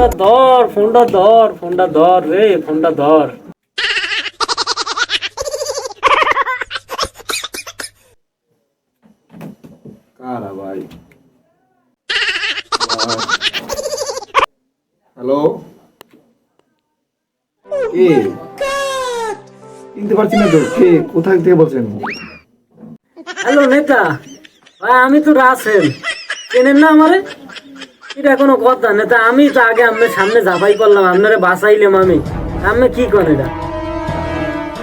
চাচা ধর ফোনটা ধর ফোনটা ধর রে ফোনটা ধর। কারা ভাই? হ্যালো? কে? চিনতে পারছি না তো কে? কোথায় থেকে বলছেন? হ্যালো নেতা ভাই আমি তো রাসেল। চেনেন না আমারে? এটা কোনো কথা নেতা আমি তো আগে আপনার সামনে জাফাই করলাম আপনারে বাঁচাইলাম আমি। আপনি কি করেন এটা?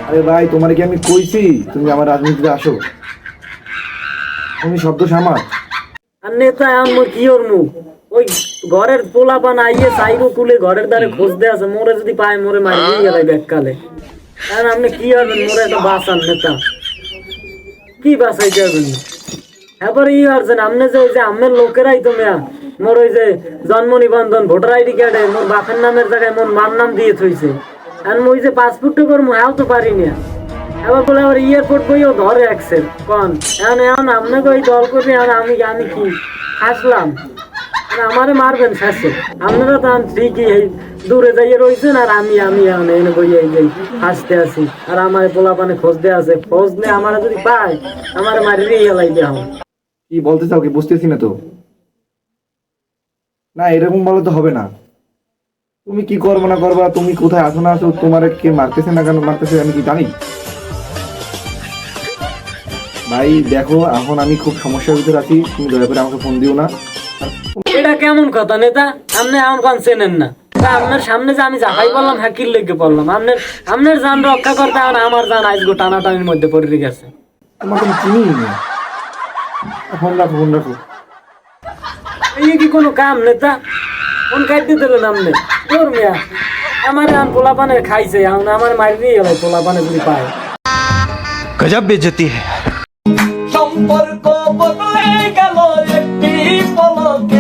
আরে ভাই তোমার কি আমি কইছি? তুমি আমার রাজনীতিতে আসো। তুমি শব্দ সামার। আর নেতা এখন মোর কি ওর মুখ? ওই ঘরের পোলা পান আইয়ে চাইব কুলে ঘরের দ্বারে খুঁজতে আছে মোরে যদি পায় মোরে মারিয়ে গেলে ব্যাককালে এখন আপনি কি হবেন? মোরে একটা বাঁচান নেতা। কি বাঁচাইতে হবেন? এবার ই হচ্ছেন আপনি যে ওই যে আমের লোকেরাই তো মেয়া মোর ওই যে জন্ম নিবন্ধন, ভোটার আইডি কার্ডে, মোর বাপের নামের জায়গায় মোর মার নাম দিয়ে থইছে। আর ওই যে পাসপোর্টটা করব হ্যাঁ তো পারি না। এবার বলে আবার এয়ারপোর্ট বইও ধরে একসের কন। এখন এখন আপনাকে ওই দল করবে আর আমি আমি কি? হাসলাম আমারে মারবেন শেষে। আপনারা তো ঠিকই এই দূরে যাইয়ে রয়েছেন আর আমি আমি এখন এনে বই এই যে হাসতে আছি। আর আমার পোলা পানে খোঁজতে আছে, খোঁজ নে আমার যদি পায়, আমার মারিয়ে গেলাই দেওয়া কি বলতে চাও কি বুঝতেছি না তো? না এরকম বলে তো হবে না। তুমি কি করব না করবা তুমি কোথায় আসো না আসো তোমার কে মারতেছে না কেন মারতেছে আমি কি জানি? ভাই দেখো এখন আমি খুব সমস্যার ভিতরে আছি। তুমি দয়া করে আমাকে ফোন দিও না। এটা কেমন কথা নেতা? আপনি এমন কোন চেনেন না। তা আপনার সামনে যে আমি করলাম হ্যাঁ কিল লেগে পড়লাম আপনার আপনার যান রক্ষা করতে আমার যান আজগো টানাটানির মধ্যে পড়ে গেছে। তোমাকে চিনি না। ফোন কি কোনো কাম নেতা কোন খাইতে দিল নামনে তোর মিয়া। আমার আম পোলা পানে খাইছে আমার মারি দিয়ে গেল পোলা পানে গুলি পায়। গজব বেজতি সম্পর্ক বদলে গেল একটি পলকে।